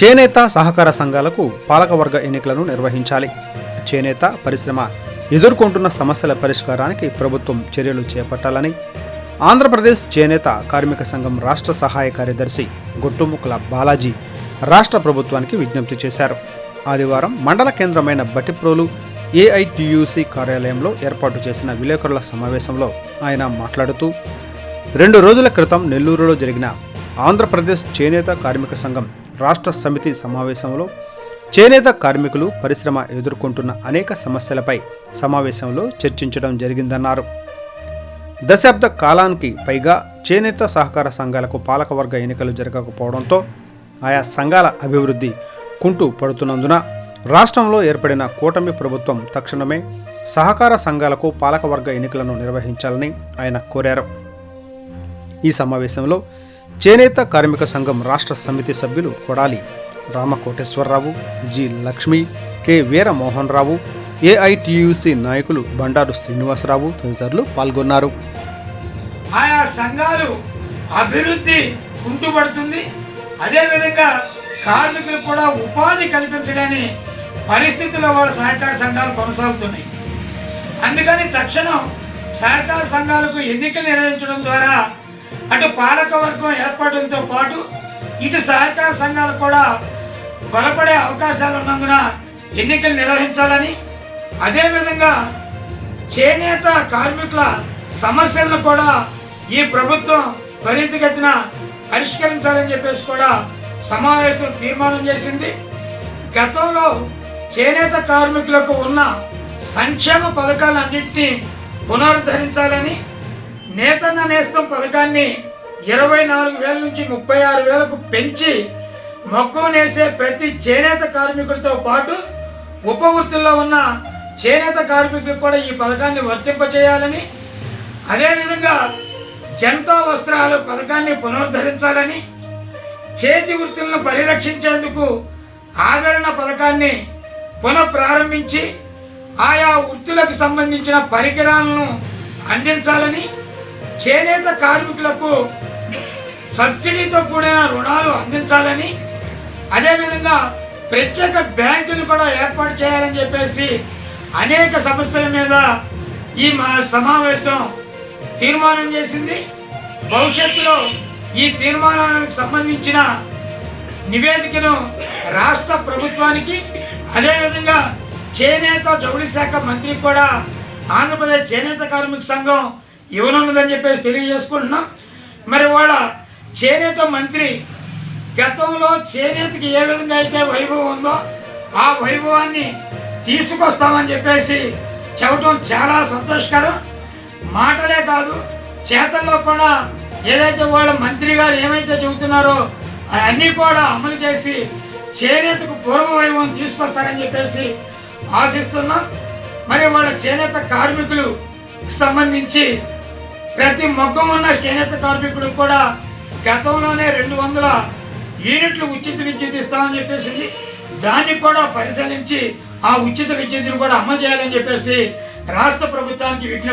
చేనేత సహకార సంఘాలకు పాలకవర్గ ఎన్నికలను నిర్వహించాలి. చేనేత పరిశ్రమ ఎదుర్కొంటున్న సమస్యల పరిష్కారానికి ప్రభుత్వం చర్యలు చేపట్టాలని ఆంధ్రప్రదేశ్ చేనేత కార్మిక సంఘం రాష్ట్ర సహాయ కార్యదర్శి గొట్టుముక్కల బాలాజీ రాష్ట్ర ప్రభుత్వానికి విజ్ఞప్తి చేశారు. ఆదివారం మండల కేంద్రమైన బట్టిప్రోలు ఏఐటియుసి కార్యాలయంలో ఏర్పాటు చేసిన విలేకరుల సమావేశంలో ఆయన మాట్లాడుతూ రెండు రోజుల క్రితం నెల్లూరులో జరిగిన ఆంధ్రప్రదేశ్ చేనేత కార్మిక సంఘం రాష్ట్ర సమితి సమావేశంలో చేనేత కార్మికులు పరిశ్రమ ఎదుర్కొంటున్న అనేక సమస్యలపై సమావేశంలో చర్చించడం జరిగిందన్నారు. దశాబ్ద కాలానికి పైగా చేనేత సహకార సంఘాలకు పాలకవర్గ ఎన్నికలు జరగకపోవడంతో ఆయా సంఘాల అభివృద్ధి కుంటూ పడుతున్నందున రాష్ట్రంలో ఏర్పడిన కూటమి ప్రభుత్వం తక్షణమే సహకార సంఘాలకు పాలకవర్గ ఎన్నికలను నిర్వహించాలని ఆయన కోరారు. ఈ సమావేశంలో చేనేత కార్మిక సంఘం రాష్ట్ర సమితి సభ్యులు Kodali Ramakoteswararao G Lakshmi K Veeramohan Rao AITUC నాయకులు బండారు శ్రీనివాసరావు తదితరులు పాల్గొన్నారు. ఆయా సంఘాలు అభివృద్ధి కుంటుపడుతుంది. అదేవిధంగా కార్మికులు కూడా ఉపాధి కల్పించలేని పరిస్థితుల్లో వాళ్ళ సహకార సంఘాలు కొనసాగుతున్నాయి. అందుకని తక్షణం సహకార సంఘాలకు ఎన్నికలు నిర్వహించడం ద్వారా అటు పాలక వర్గం పాటు ఇటు సహకార సంఘాలు కూడా బలపడే అవకాశాలు ఉన్నందున ఎన్నికలు నిర్వహించాలని అదేవిధంగా చేనేత కార్మికుల సమస్యలను కూడా ఈ ప్రభుత్వం త్వరితగతిన పరిష్కరించాలని చెప్పేసి కూడా సమావేశం తీర్మానం చేసింది. గతంలో చేనేత కార్మికులకు ఉన్న సంక్షేమ పథకాలన్నింటినీ పునరుద్ధరించాలని నేతన్న నేస్తం పథకాన్ని ఇరవై నాలుగు వేల నుంచి ముప్పై ఆరు వేలకు పెంచి మక్కువ నేసే ప్రతి చేనేత కార్మికుడితో పాటు ఉప వృత్తుల్లో ఉన్న చేనేత కార్మికులకు కూడా ఈ పథకాన్ని వర్తింపచేయాలని అదేవిధంగా జనతా వస్త్రాలు పథకాన్ని పునరుద్ధరించాలని చేతి వృత్తులను పరిరక్షించేందుకు ఆదరణ పథకాన్ని పునఃప్రారంభించి ఆయా వృత్తులకు సంబంధించిన పరికరాలను అందించాలని చేనేత కార్మికులకు సబ్సిడీతో కూడిన రుణాలు అందించాలని అదేవిధంగా ప్రత్యేక బ్యాంకులు కూడా ఏర్పాటు చేయాలని చెప్పేసి అనేక సమస్యల మీద ఈ మా సమావేశం తీర్మానం చేసింది. భవిష్యత్తులో ఈ తీర్మానానికి సంబంధించిన నివేదికను రాష్ట్ర ప్రభుత్వానికి అదేవిధంగా చేనేత జౌళి శాఖ మంత్రికి కూడా ఆంధ్రప్రదేశ్ చేనేత కార్మిక సంఘం ఇవ్వనున్నదని చెప్పేసి తెలియజేసుకుంటున్నాం. మరి వాళ్ళ చేనేత మంత్రి గతంలో చేనేతకి ఏ విధంగా అయితే వైభవం ఉందో ఆ వైభవాన్ని తీసుకొస్తామని చెప్పేసి చెప్పడం చాలా సంతోషకరం. మాటలే కాదు చేతల్లో కూడా ఏదైతే వాళ్ళ మంత్రి గారు ఏమైతే చెబుతున్నారో అవన్నీ కూడా అమలు చేసి చేనేతకు పూర్వ వైభవం తీసుకొస్తారని చెప్పేసి ఆశిస్తున్నాం. మరి వాళ్ళ చేనేత కార్మికులు సంబంధించి ప్రతి మొగ్గం ఉన్న చేనేత కార్మికుడు కూడా గతంలోనే రెండు వందల యూనిట్లు ఉచిత విద్యుత్ ఇస్తామని చెప్పేసింది దాన్ని కూడా పరిశీలించి ఆ ఉచిత విద్యుత్తును కూడా అమలు చేయాలని చెప్పేసి రాష్ట్ర ప్రభుత్వానికి విజ్ఞప్తి